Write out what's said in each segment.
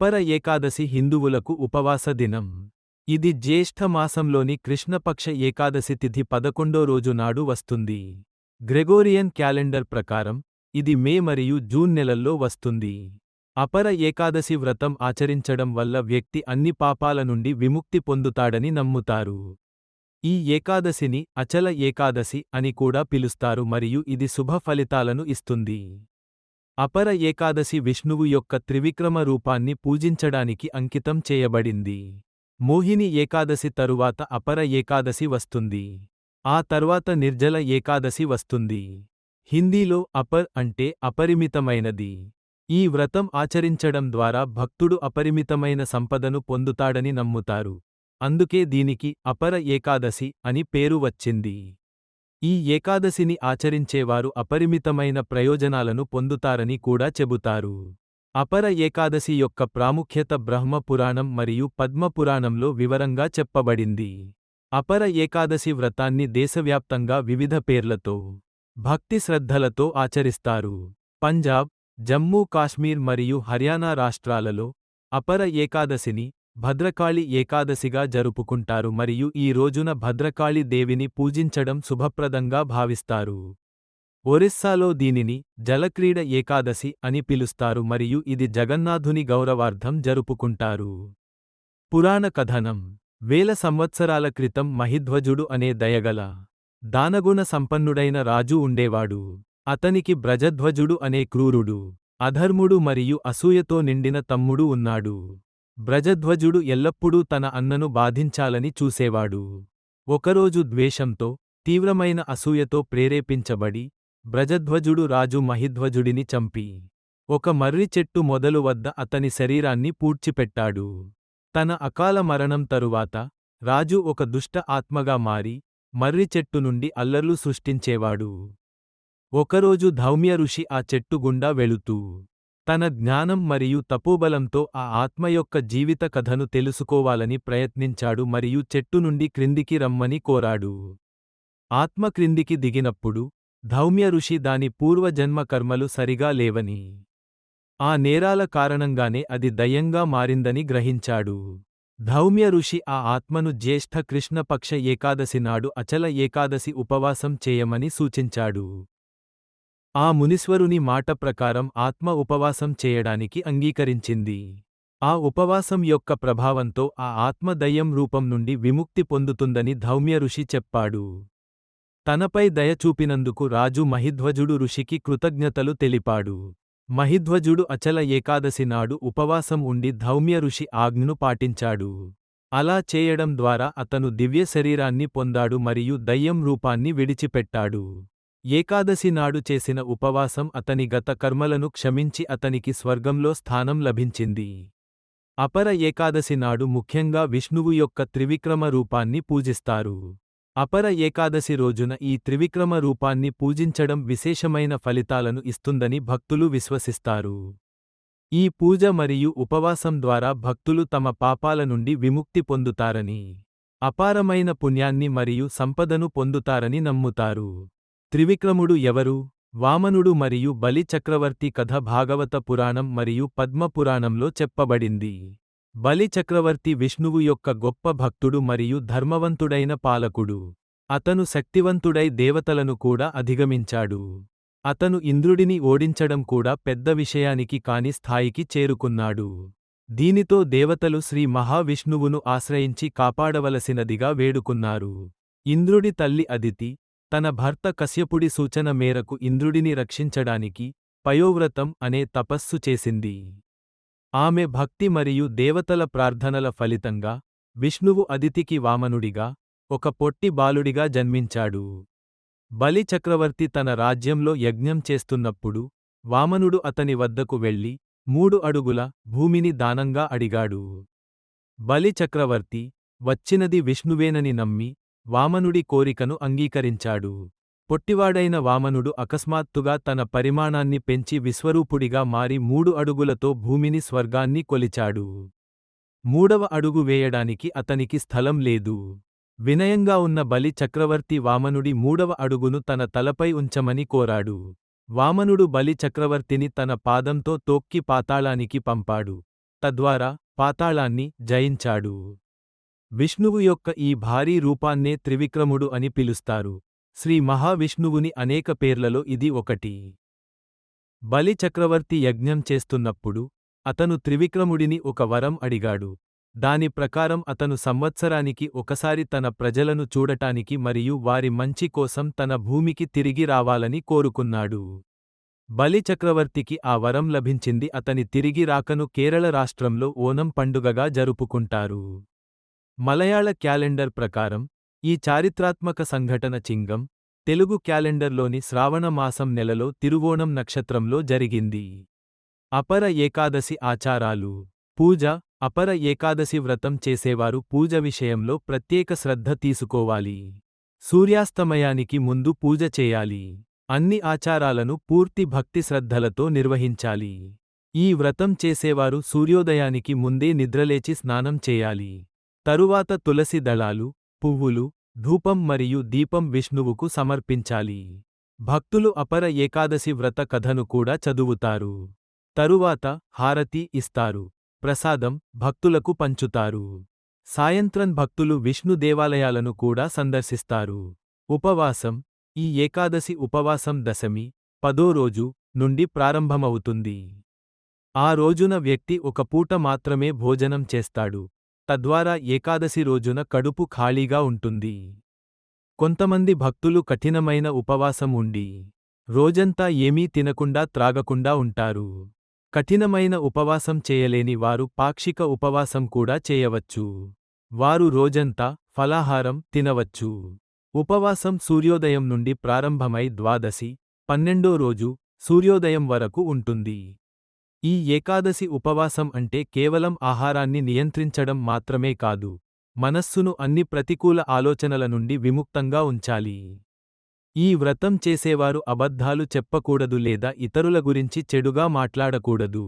అపర ఏకాదశి హిందువులకు ఉపవాస దినం. ఇది జ్యేష్ఠమాసంలోని కృష్ణపక్ష ఏకాదశి తిథి పదకొండో రోజు నాడు వస్తుంది. గ్రెగోరియన్ క్యాలెండర్ ప్రకారం ఇది మే మరియు జూన్ నెలల్లో వస్తుంది. అపర ఏకాదశి వ్రతం ఆచరించడం వల్ల వ్యక్తి అన్ని పాపాల నుండి విముక్తి పొందుతాడని నమ్ముతారు. ఈ ఏకాదశిని అచల ఏకాదశి అని కూడా పిలుస్తారు మరియు ఇది శుభ ఫలితాలను ఇస్తుంది. అపర ఏకాదశి విష్ణువు యొక్క త్రివిక్రమ రూపాన్ని పూజించడానికి అంకితం చేయబడింది. మోహిని ఏకాదశి తరువాత అపర ఏకాదశి వస్తుంది. ఆ తర్వాత నిర్జల ఏకాదశి వస్తుంది. హిందీలో అపర్ అంటే అపరిమితమైనది. ఈ వ్రతం ఆచరించడం ద్వారా భక్తుడు అపరిమితమైన సంపదను పొందుతాడని నమ్ముతారు. అందుకే దీనికి అపర ఏకాదశి అని పేరు వచ్చింది. ఈ ఏకాదశిని ఆచరించేవారు అపరిమితమైన ప్రయోజనాలను పొందుతారని కూడా చెబుతారు. అపర ఏకాదశి యొక్క ప్రాముఖ్యత బ్రహ్మ పురాణం మరియు పద్మ పురాణంలో వివరంగా చెప్పబడింది. అపర ఏకాదశి వ్రతాన్ని దేశవ్యాప్తంగా వివిధ పేర్లతో భక్తి శ్రద్ధలతో ఆచరిస్తారు. పంజాబ్ జమ్మూ కాశ్మీర్ మరియు హర్యానా రాష్ట్రాలలో అపర ఏకాదశిని భద్రకాళి ఏకాదశిగా జరుపుకుంటారు మరియు ఈ రోజున భద్రకాళి దేవిని పూజించడం శుభప్రదంగా భావిస్తారు. ఒరిస్సాలో దీనిని జలక్రీడ ఏకాదశి అని పిలుస్తారు మరియు ఇది జగన్నాథుని గౌరవార్థం జరుపుకుంటారు. పురాణ కథనం వేల సంవత్సరాల క్రితం మహిధ్వజుడు అనే దయగల దానగుణ సంపన్నుడైన రాజు ఉండేవాడు. అతనికి బ్రజధ్వజుడు అనే క్రూరుడు అధర్ముడు మరియు అసూయతో నిండిన తమ్ముడు ఉన్నాడు. బ్రజధ్వజుడు ఎల్లప్పుడూ తన అన్నను బాధించాలని చూసేవాడు. ఒకరోజు ద్వేషంతో తీవ్రమైన అసూయతో ప్రేరేపించబడి బ్రజధ్వజుడు రాజు మహిధ్వజుడిని చంపి ఒక మర్రి చెట్టు మొదలు వద్ద అతని శరీరాన్ని పూడ్చిపెట్టాడు. తన అకాల మరణం తరువాత రాజు ఒక దుష్ట ఆత్మగా మారి మర్రి చెట్టు నుండి అల్లర్లు సృష్టించేవాడు. ఒకరోజు ధౌమ్య ఋషి ఆ చెట్టు గుండా వెళుతూ తన జ్ఞానం మరియు తపోబలంతో ఆ ఆత్మ యొక్క జీవిత కథను తెలుసుకోవాలని ప్రయత్నించాడు మరియు చెట్టు నుండి క్రిందికి రమ్మని కోరాడు. ఆత్మ క్రిందికి దిగినప్పుడు ధౌమ్య ఋషి దాని పూర్వజన్మ కర్మలు సరిగా లేవని ఆ నేరాల కారణంగానే అది దయ్యంగా మారిందని గ్రహించాడు. ధౌమ్య ఋషి ఆ ఆత్మను జ్యేష్ఠ కృష్ణపక్ష ఏకాదశి నాడు అచల ఏకాదశి ఉపవాసం చేయమని సూచించాడు. ఆ మునీశ్వరుని మాట ప్రకారం ఆత్మ ఉపవాసం చేయడానికి అంగీకరించింది. ఆ ఉపవాసం యొక్క ప్రభావంతో ఆ ఆత్మ దయ్యం రూపం నుండి విముక్తి పొందుతుందని ధౌమ్య ఋషి చెప్పాడు. తనపై దయ చూపినందుకు రాజు మహిధ్వజుడు ఋషికి కృతజ్ఞతలు తెలిపాడు. మహిధ్వజుడు అచల ఏకాదశి నాడు ఉపవాసం ఉండి ధౌమ్య ఋషి ఆజ్ఞను పాటించాడు. అలా చేయడం ద్వారా అతను దివ్య శరీరాన్ని పొందాడు మరియు దయ్యం రూపాన్ని విడిచిపెట్టాడు. ఏకాదశి నాడు చేసిన ఉపవాసం అతని గత కర్మలను క్షమించి అతనికి స్వర్గంలో స్థానం లభించింది. అపర ఏకాదశి నాడు ముఖ్యంగా విష్ణువు యొక్క త్రివిక్రమ రూపాన్ని పూజిస్తారు. అపర ఏకాదశి రోజున ఈ త్రివిక్రమ రూపాన్ని పూజించడం విశేషమైన ఫలితాలను ఇస్తుందని భక్తులు విశ్వసిస్తారు. ఈ పూజ మరియు ఉపవాసం ద్వారా భక్తులు తమ పాపాల నుండి విముక్తి పొందుతారని అపారమైన పుణ్యాన్ని మరియు సంపదను పొందుతారని నమ్ముతారు. త్రివిక్రముడు ఎవరు? వామనుడు మరియు బలి చక్రవర్తి కథ భాగవత పురాణం మరియు పద్మ పురాణంలో చెప్పబడింది. బలి చక్రవర్తి విష్ణువు యొక్క గొప్ప భక్తుడు మరియు ధర్మవంతుడైన పాలకుడు. అతను శక్తివంతుడై దేవతలను కూడా అధిగమించాడు. అతను ఇంద్రుడిని ఓడించడం కూడా పెద్ద విషయానికి కాని స్థాయికి చేరుకున్నాడు. దీనితో దేవతలు శ్రీ మహావిష్ణువును ఆశ్రయించి కాపాడవలసినదిగా వేడుకున్నారు. ఇంద్రుడి తల్లి అదితి తన భర్త కశ్యపుడి సూచన మేరకు ఇంద్రుడిని రక్షించడానికి పయోవ్రతం అనే తపస్సు చేసింది. ఆమె భక్తి మరియు దేవతల ప్రార్థనల ఫలితంగా విష్ణువు అదితికి వామనుడిగా ఒక పొట్టి బాలుడిగా జన్మించాడు. బలి చక్రవర్తి తన రాజ్యంలో యజ్ఞం చేస్తున్నప్పుడు వామనుడు అతని వద్దకు వెళ్ళి మూడు అడుగుల భూమిని దానంగా అడిగాడు. బలి చక్రవర్తి వచ్చినది విష్ణువేనని నమ్మి వామనుడి కోరికను అంగీకరించాడు. పొట్టివాడైన వామనుడు అకస్మాత్తుగా తన పరిమాణాన్ని పెంచి విశ్వరూపుడిగా మారి మూడు అడుగులతో భూమిని స్వర్గాన్ని కొలిచాడు. మూడవ అడుగు వేయడానికి అతనికి స్థలం లేదు. వినయంగా ఉన్న బలి చక్రవర్తి వామనుడి మూడవ అడుగును తన తలపై ఉంచమని కోరాడు. వామనుడు బలి చక్రవర్తిని తన పాదంతో తోక్కి పాతాళానికి పంపాడు. తద్వారా పాతాళాన్ని జయించాడు. విష్ణువు యొక్క ఈ భారీ రూపాన్నే త్రివిక్రముడు అని పిలుస్తారు. శ్రీ మహావిష్ణువుని అనేక పేర్లలో ఇది ఒకటి. బలి చక్రవర్తి యజ్ఞం చేస్తున్నప్పుడు అతను త్రివిక్రముడిని ఒక వరం అడిగాడు. దాని ప్రకారం అతను సంవత్సరానికి ఒకసారి తన ప్రజలను చూడటానికి మరియు వారి మంచి కోసం తన భూమికి తిరిగి రావాలని కోరుకున్నాడు. బలి చక్రవర్తికి ఆ వరం లభించింది అతని తిరిగి రాకను కేరళ రాష్ట్రంలో ఓనం పండుగగా జరుపుకుంటారు. మలయాళ క్యాలెండర్ ప్రకారం ఈ చారిత్రాత్మక సంఘటన చింగం తెలుగు క్యాలెండర్లోని శ్రావణ మాసం నెలలో తిరువోణం నక్షత్రంలో జరిగింది. అపర ఏకాదశి ఆచారాలు పూజ అపర ఏకాదశి వ్రతం చేసేవారు పూజ విషయంలో ప్రత్యేక శ్రద్ధ తీసుకోవాలి. సూర్యాస్తమయానికి ముందు పూజ చేయాలి. అన్ని ఆచారాలను పూర్తి భక్తి శ్రద్ధలతో నిర్వహించాలి. ఈ వ్రతం చేసేవారు సూర్యోదయానికి ముందే నిద్రలేచి స్నానం చేయాలి. తరువాత తులసి దళాలు పువ్వులు ధూపం మరియు దీపం విష్ణువుకు సమర్పించాలి. భక్తులు అపర ఏకాదశి వ్రత కథను కూడా చదువుతారు. తరువాత హారతి ఇస్తారు. ప్రసాదం భక్తులకు పంచుతారు. సాయంత్రం భక్తులు విష్ణు దేవాలయాలను కూడా సందర్శిస్తారు. ఉపవాసం ఈ ఏకాదశి ఉపవాసం దశమి పదో రోజు నుండి ప్రారంభమవుతుంది. ఆ రోజున వ్యక్తి ఒక పూట మాత్రమే భోజనం చేస్తాడు. తద్వారా ఏకాదశి రోజున కడుపు ఖాళీగా ఉంటుంది. కొంతమంది భక్తులు కఠినమైన ఉపవాసం ఉండి రోజంతా ఏమీ తినకుండా త్రాగకుండా ఉంటారు. కఠినమైన ఉపవాసం చేయలేని వారు పాక్షిక ఉపవాసం కూడా చేయవచ్చు. వారు రోజంతా ఫలాహారం తినవచ్చు. ఉపవాసం సూర్యోదయం నుండి ప్రారంభమై ద్వాదశి పన్నెండో రోజు సూర్యోదయం వరకు ఉంటుంది. ఈ ఏకాదశి ఉపవాసం అంటే కేవలం ఆహారాన్ని నియంత్రించడం మాత్రమే కాదు మనస్సును అన్ని ప్రతికూల ఆలోచనల నుండి విముక్తంగా ఉంచాలి. ఈ వ్రతం చేసేవారు అబద్ధాలు చెప్పకూడదు లేదా ఇతరుల గురించి చెడుగా మాట్లాడకూడదు.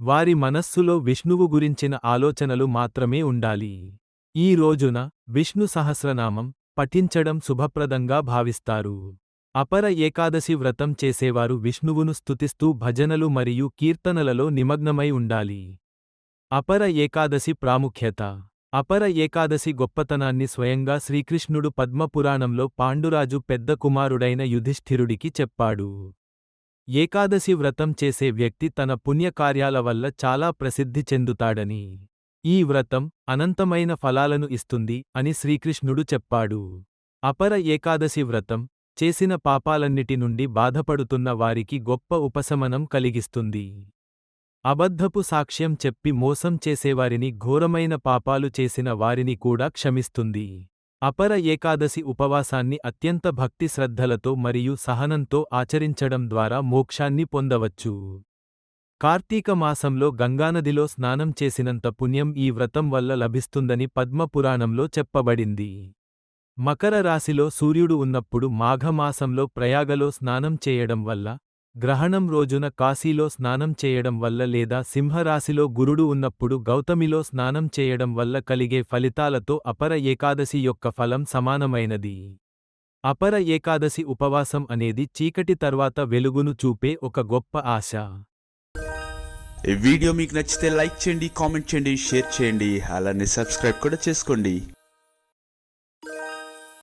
వారి మనస్సులో విష్ణువు గురించిన ఆలోచనలు మాత్రమే ఉండాలి. ఈ రోజున విష్ణు సహస్రనామం పఠించడం శుభప్రదంగా భావిస్తారు. అపర ఏకాదశి వ్రతం చేసేవారు విష్ణువును స్తుతిస్తూ భజనలు మరియు కీర్తనలలో నిమగ్నమై ఉండాలి. అపర ఏకాదశి ప్రాముఖ్యత. అపర ఏకాదశి గొప్పతనాన్ని స్వయంగా శ్రీకృష్ణుడు పద్మపురాణంలో పాండురాజు పెద్ద కుమారుడైన యుధిష్ఠిరుడికి చెప్పాడు. ఏకాదశి వ్రతం చేసే వ్యక్తి తన పుణ్యకార్యాల వల్ల చాలా ప్రసిద్ధి చెందుతాడని. ఈ వ్రతం అనంతమైన ఫలాలను ఇస్తుంది అని శ్రీకృష్ణుడు చెప్పాడు. అపర ఏకాదశి వ్రతం చేసిన పాపాలన్నిటి నుండి బాధపడుతున్న వారికి గొప్ప ఉపశమనం కలిగిస్తుంది. అబద్ధపు సాక్ష్యం చెప్పి మోసం చేసేవారిని ఘోరమైన పాపాలు చేసిన వారిని కూడా క్షమిస్తుంది. అపర ఏకాదశి ఉపవాసాన్ని అత్యంత భక్తి శ్రద్ధలతో మరియు సహనంతో ఆచరించడం ద్వారా మోక్షాన్ని పొందవచ్చు. కార్తీక మాసంలో గంగానదిలో స్నానం చేసినంత పుణ్యం ఈ వ్రతం వల్ల లభిస్తుందని పద్మపురాణంలో చెప్పబడింది. మకర రాశిలో సూర్యుడు ఉన్నప్పుడు మాఘమాసంలో ప్రయాగలో స్నానం చేయడం వల్ల గ్రహణం రోజున కాశీలో స్నానం చేయడం వల్ల లేదా సింహరాశిలో గురుడు ఉన్నప్పుడు గౌతమిలో స్నానం చేయడం వల్ల కలిగే ఫలితాలతో అపర ఏకాదశి యొక్క ఫలం సమానమైనది. అపర ఏకాదశి ఉపవాసం అనేది చీకటి తర్వాత వెలుగును చూపే ఒక గొప్ప ఆశ. ఈ వీడియో మీకు నచ్చితే లైక్ చేయండి కామెంట్ చేయండి షేర్ చేయండి అలానే సబ్స్క్రైబ్ కూడా చేసుకోండి.